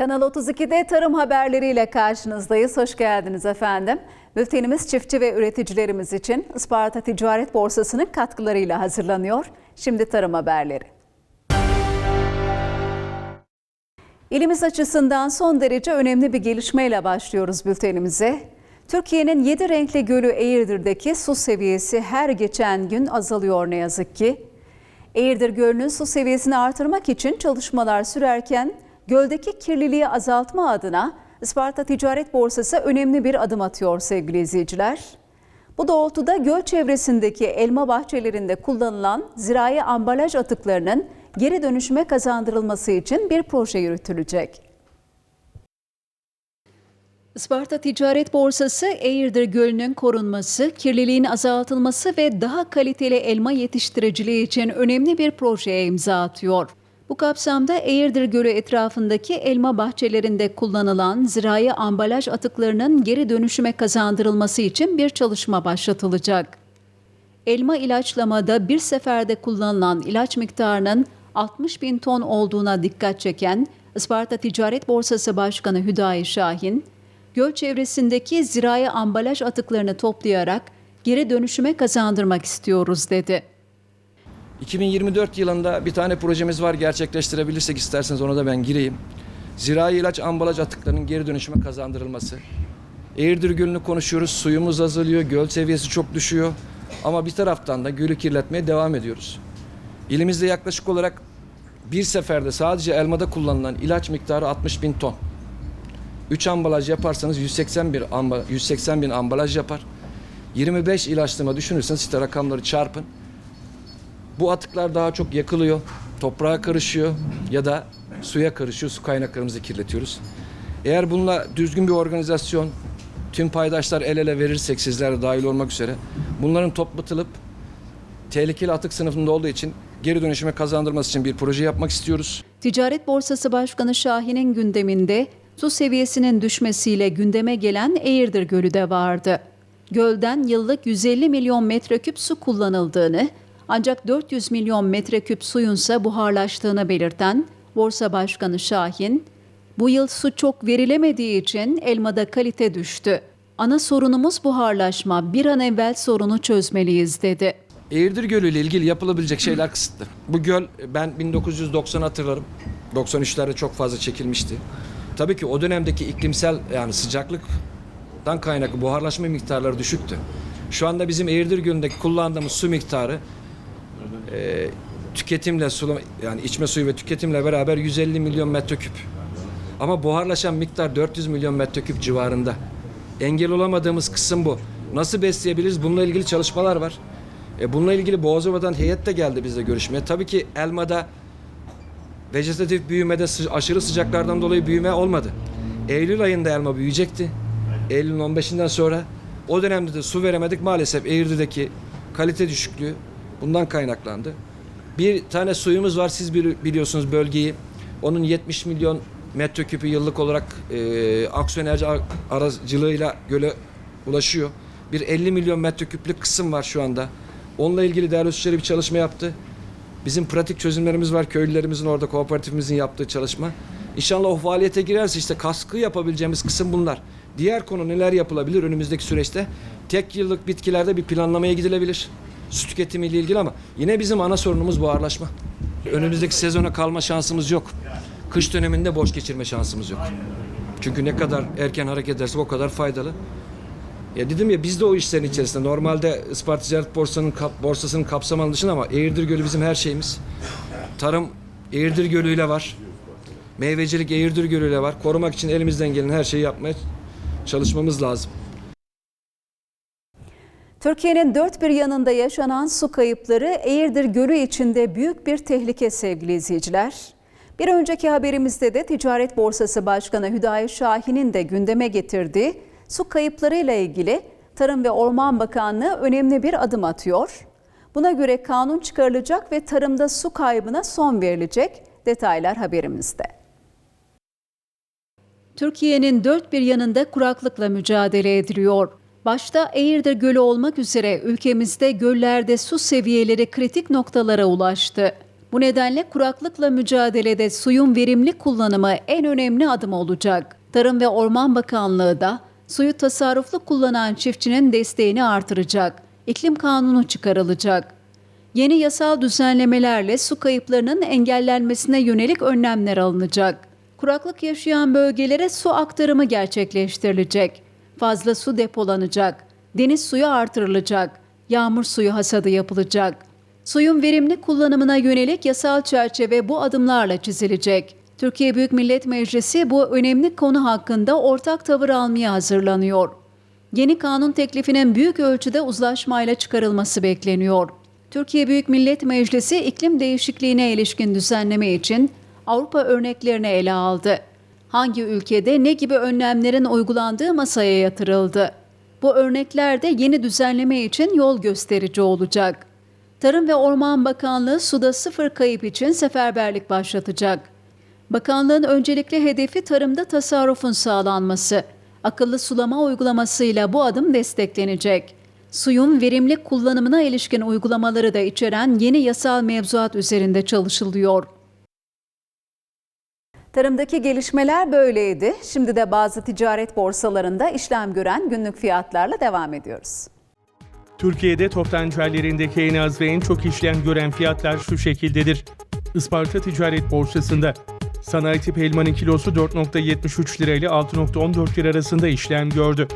Kanal 32'de tarım haberleriyle karşınızdayız. Hoş geldiniz efendim. Bültenimiz çiftçi ve üreticilerimiz için Isparta Ticaret Borsası'nın katkılarıyla hazırlanıyor. Şimdi tarım haberleri. İlimiz açısından son derece önemli bir gelişmeyle başlıyoruz bültenimize. Türkiye'nin 7 renkli gölü Eğirdir'deki su seviyesi her geçen gün azalıyor ne yazık ki. Eğirdir Gölü'nün su seviyesini artırmak için çalışmalar sürerken göldeki kirliliği azaltma adına Isparta Ticaret Borsası önemli bir adım atıyor sevgili izleyiciler. Bu doğrultuda göl çevresindeki elma bahçelerinde kullanılan zirai ambalaj atıklarının geri dönüşüme kazandırılması için bir proje yürütülecek. Isparta Ticaret Borsası Eğirdir Gölü'nün korunması, kirliliğin azaltılması ve daha kaliteli elma yetiştiriciliği için önemli bir projeye imza atıyor. Bu kapsamda Eğirdir Gölü etrafındaki elma bahçelerinde kullanılan zirai ambalaj atıklarının geri dönüşüme kazandırılması için bir çalışma başlatılacak. Elma ilaçlamada bir seferde kullanılan ilaç miktarının 60 bin ton olduğuna dikkat çeken Isparta Ticaret Borsası Başkanı Hüdayi Şahin, göl çevresindeki zirai ambalaj atıklarını toplayarak geri dönüşüme kazandırmak istiyoruz dedi. 2024 yılında bir tane projemiz var gerçekleştirebilirsek isterseniz ona da ben gireyim. Zirai ilaç ambalaj atıklarının geri dönüşüme kazandırılması. Eğirdir Gölü'nü konuşuyoruz. Suyumuz azalıyor, göl seviyesi çok düşüyor. Ama bir taraftan da gölü kirletmeye devam ediyoruz. İlimizde yaklaşık olarak bir seferde sadece elmada kullanılan ilaç miktarı 60 bin ton. 3 ambalaj yaparsanız 180 bir amba, 180 bin ambalaj yapar. 25 ilaçlama düşünürseniz işte rakamları çarpın. Bu atıklar daha çok yakılıyor, toprağa karışıyor ya da suya karışıyor, su kaynaklarımızı kirletiyoruz. Eğer bununla düzgün bir organizasyon, tüm paydaşlar el ele verirsek sizler de dahil olmak üzere bunların toplatılıp tehlikeli atık sınıfında olduğu için geri dönüşüme kazandırması için bir proje yapmak istiyoruz. Ticaret Borsası Başkanı Şahin'in gündeminde su seviyesinin düşmesiyle gündeme gelen Eğirdir Gölü de vardı. Gölden yıllık 150 milyon metreküp su kullanıldığını, ancak 400 milyon metreküp suyunsa buharlaştığını belirten Borsa Başkanı Şahin, bu yıl su çok verilemediği için elmada kalite düştü. Ana sorunumuz buharlaşma. Bir an evvel sorunu çözmeliyiz dedi. Eğirdir Gölü ile ilgili yapılabilecek şeyler kısıtlı. Bu göl ben 1990 hatırlarım. 93'lerde çok fazla çekilmişti. Tabii ki o dönemdeki iklimsel yani sıcaklıktan kaynaklı buharlaşma miktarları düşüktü. Şu anda bizim Eğirdir Gölü'ndeki kullandığımız su miktarı e, tüketimle sulama yani içme suyu ve tüketimle beraber 150 milyon metreküp. Ama buharlaşan miktar 400 milyon metreküp civarında. Engel olamadığımız kısım bu. Nasıl besleyebiliriz? Bununla ilgili çalışmalar var. E, bununla ilgili Boğazova'dan heyet de geldi bizle görüşmeye. Tabii ki elmada vejetatif büyümede aşırı sıcaklardan dolayı büyüme olmadı. Eylül ayında elma büyüyecekti. Eylül'ün 15'inden sonra o dönemde de su veremedik. Maalesef Eğirdir'deki kalite düşüklüğü bundan kaynaklandı. Bir tane suyumuz var siz bili- biliyorsunuz bölgeyi. Onun 70 milyon metreküpü yıllık olarak e, Aksu Enerji ar- aracılığıyla göle ulaşıyor. Bir 50 milyon metreküplük kısım var şu anda. Onunla ilgili değerli ölçüleri bir çalışma yaptı. Bizim pratik çözümlerimiz var. Köylülerimizin orada kooperatifimizin yaptığı çalışma. İnşallah o faaliyete girerse işte kaskı yapabileceğimiz kısım bunlar. Diğer konu neler yapılabilir önümüzdeki süreçte? Tek yıllık bitkilerde bir planlamaya gidilebilir. Su tüketimiyle ilgili ama yine bizim ana sorunumuz buharlaşma. Önümüzdeki sezona kalma şansımız yok. Kış döneminde boş geçirme şansımız yok. Çünkü ne kadar erken hareket edersek o kadar faydalı. Ya dedim ya biz de o işlerin içerisinde. Normalde Isparta Ticaret Borsası'nın kap, borsasının kapsam dışında ama Eğirdir Gölü bizim her şeyimiz. Tarım Eğirdir Gölü ile var. Meyvecilik Eğirdir Gölü ile var. Korumak için elimizden gelen her şeyi yapmaya çalışmamız lazım. Türkiye'nin dört bir yanında yaşanan su kayıpları Eğirdir Gölü içinde büyük bir tehlike sevgili izleyiciler. Bir önceki haberimizde de Ticaret Borsası Başkanı Hüdayi Şahin'in de gündeme getirdiği su kayıplarıyla ilgili Tarım ve Orman Bakanlığı önemli bir adım atıyor. Buna göre kanun çıkarılacak ve tarımda su kaybına son verilecek. Detaylar haberimizde. Türkiye'nin dört bir yanında kuraklıkla mücadele ediliyor. Başta Eğirdir Gölü olmak üzere ülkemizde göllerde su seviyeleri kritik noktalara ulaştı. Bu nedenle kuraklıkla mücadelede suyun verimli kullanımı en önemli adım olacak. Tarım ve Orman Bakanlığı da suyu tasarruflu kullanan çiftçinin desteğini artıracak. İklim kanunu çıkarılacak. Yeni yasal düzenlemelerle su kayıplarının engellenmesine yönelik önlemler alınacak. Kuraklık yaşayan bölgelere su aktarımı gerçekleştirilecek. Fazla su depolanacak. Deniz suyu artırılacak. Yağmur suyu hasadı yapılacak. Suyun verimli kullanımına yönelik yasal çerçeve bu adımlarla çizilecek. Türkiye Büyük Millet Meclisi bu önemli konu hakkında ortak tavır almaya hazırlanıyor. Yeni kanun teklifinin büyük ölçüde uzlaşmayla çıkarılması bekleniyor. Türkiye Büyük Millet Meclisi iklim değişikliğine ilişkin düzenleme için Avrupa örneklerini ele aldı. Hangi ülkede ne gibi önlemlerin uygulandığı masaya yatırıldı. Bu örnekler de yeni düzenleme için yol gösterici olacak. Tarım ve Orman Bakanlığı suda sıfır kayıp için seferberlik başlatacak. Bakanlığın öncelikli hedefi tarımda tasarrufun sağlanması. Akıllı sulama uygulamasıyla bu adım desteklenecek. Suyun verimli kullanımına ilişkin uygulamaları da içeren yeni yasal mevzuat üzerinde çalışılıyor. Tarımdaki gelişmeler böyleydi. Şimdi de bazı ticaret borsalarında işlem gören günlük fiyatlarla devam ediyoruz. Türkiye'de toptancılarındaki en az ve en çok işlem gören fiyatlar şu şekildedir. Isparta Ticaret Borsası'nda sanayi tip elmanın kilosu 4.73 lira ile 6.14 lira arasında işlem gördü.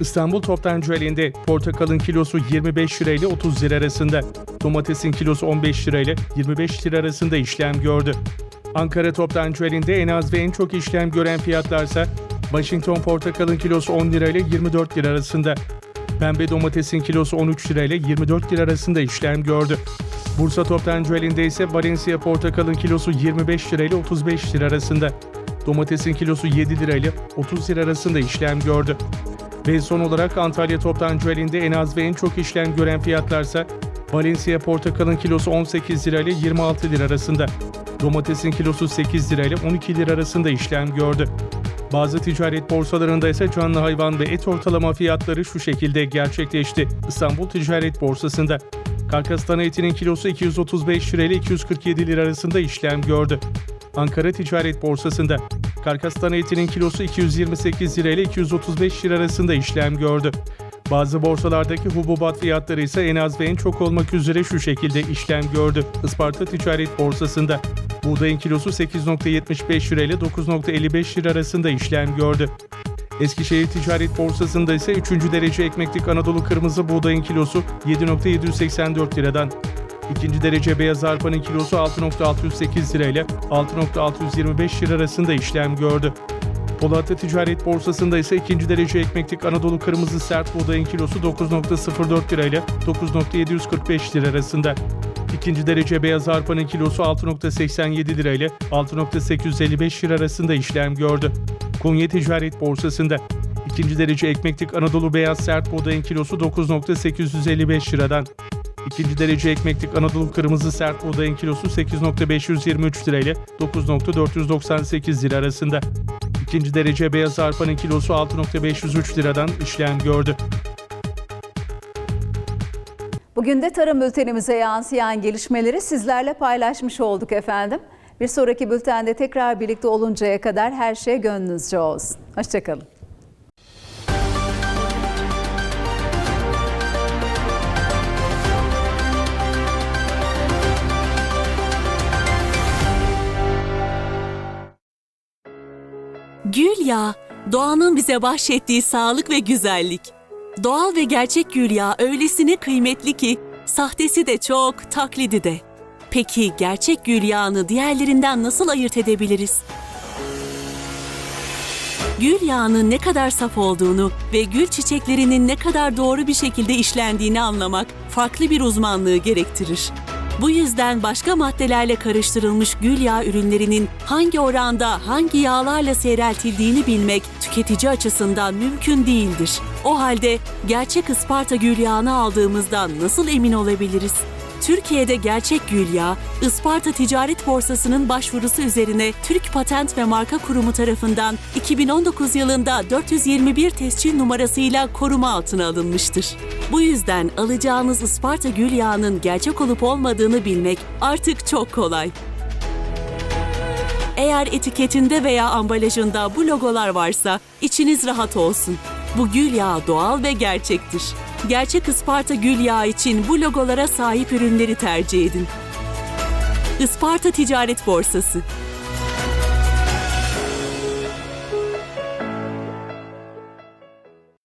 İstanbul Toptancı Halinde portakalın kilosu 25 lira ile 30 lira arasında, domatesin kilosu 15 lira ile 25 lira arasında işlem gördü. Ankara Toptancı Halinde en az ve en çok işlem gören fiyatlarsa Washington portakalın kilosu 10 lira ile 24 lira arasında, Pembe domatesin kilosu 13 lira ile 24 lira arasında işlem gördü. Bursa Toptancı Halinde ise Valencia portakalın kilosu 25 lira ile 35 lira arasında. Domatesin kilosu 7 lira ile 30 lira arasında işlem gördü. Ve son olarak Antalya Toptancı Halinde en az ve en çok işlem gören fiyatlarsa Valencia portakalın kilosu 18 lira ile 26 lira arasında. Domatesin kilosu 8 lira ile 12 lira arasında işlem gördü. Bazı ticaret borsalarında ise canlı hayvan ve et ortalama fiyatları şu şekilde gerçekleşti. İstanbul Ticaret Borsası'nda karkastan etinin kilosu 235 lira ile 247 lira arasında işlem gördü. Ankara Ticaret Borsası'nda karkastan etinin kilosu 228 lira ile 235 lira arasında işlem gördü. Bazı borsalardaki hububat fiyatları ise en az ve en çok olmak üzere şu şekilde işlem gördü. Isparta Ticaret Borsası'nda buğdayın kilosu 8.75 lira ile 9.55 lira arasında işlem gördü. Eskişehir Ticaret Borsası'nda ise 3. derece ekmeklik Anadolu kırmızı buğdayın kilosu 7.784 liradan, İkinci derece beyaz arpanın kilosu 6.608 lira ile 6.625 lira arasında işlem gördü. Polatlı Ticaret Borsası'nda ise ikinci derece ekmeklik Anadolu kırmızı sert buğdayın kilosu 9.04 lira ile 9.745 lira arasında. İkinci derece beyaz arpanın kilosu 6.87 lira ile 6.855 lira arasında işlem gördü. Konya Ticaret Borsası'nda ikinci derece ekmeklik Anadolu beyaz sert buğdayın kilosu 9.855 liradan, İkinci derece ekmeklik Anadolu kırmızı sert buğdayın kilosu 8.523 lira ile 9.498 lira arasında. İkinci derece beyaz arpanın kilosu 6.503 liradan işlem gördü. Bugün de tarım bültenimize yansıyan gelişmeleri sizlerle paylaşmış olduk efendim. Bir sonraki bültende tekrar birlikte oluncaya kadar her şey gönlünüzce olsun. Hoşçakalın. Gül yağı, doğanın bize bahşettiği sağlık ve güzellik. Doğal ve gerçek gül yağı öylesine kıymetli ki sahtesi de çok, taklidi de. Peki gerçek gül yağını diğerlerinden nasıl ayırt edebiliriz? Gül yağının ne kadar saf olduğunu ve gül çiçeklerinin ne kadar doğru bir şekilde işlendiğini anlamak farklı bir uzmanlığı gerektirir. Bu yüzden başka maddelerle karıştırılmış gül yağı ürünlerinin hangi oranda hangi yağlarla seyreltildiğini bilmek tüketici açısından mümkün değildir. O halde gerçek Isparta gül yağını aldığımızdan nasıl emin olabiliriz? Türkiye'de gerçek gül yağı, Isparta Ticaret Borsası'nın başvurusu üzerine Türk Patent ve Marka Kurumu tarafından 2019 yılında 421 tescil numarasıyla koruma altına alınmıştır. Bu yüzden alacağınız Isparta gül yağının gerçek olup olmadığını bilmek artık çok kolay. Eğer etiketinde veya ambalajında bu logolar varsa içiniz rahat olsun. Bu gül yağı doğal ve gerçektir. Gerçek Isparta gül yağı için bu logolara sahip ürünleri tercih edin. Isparta Ticaret Borsası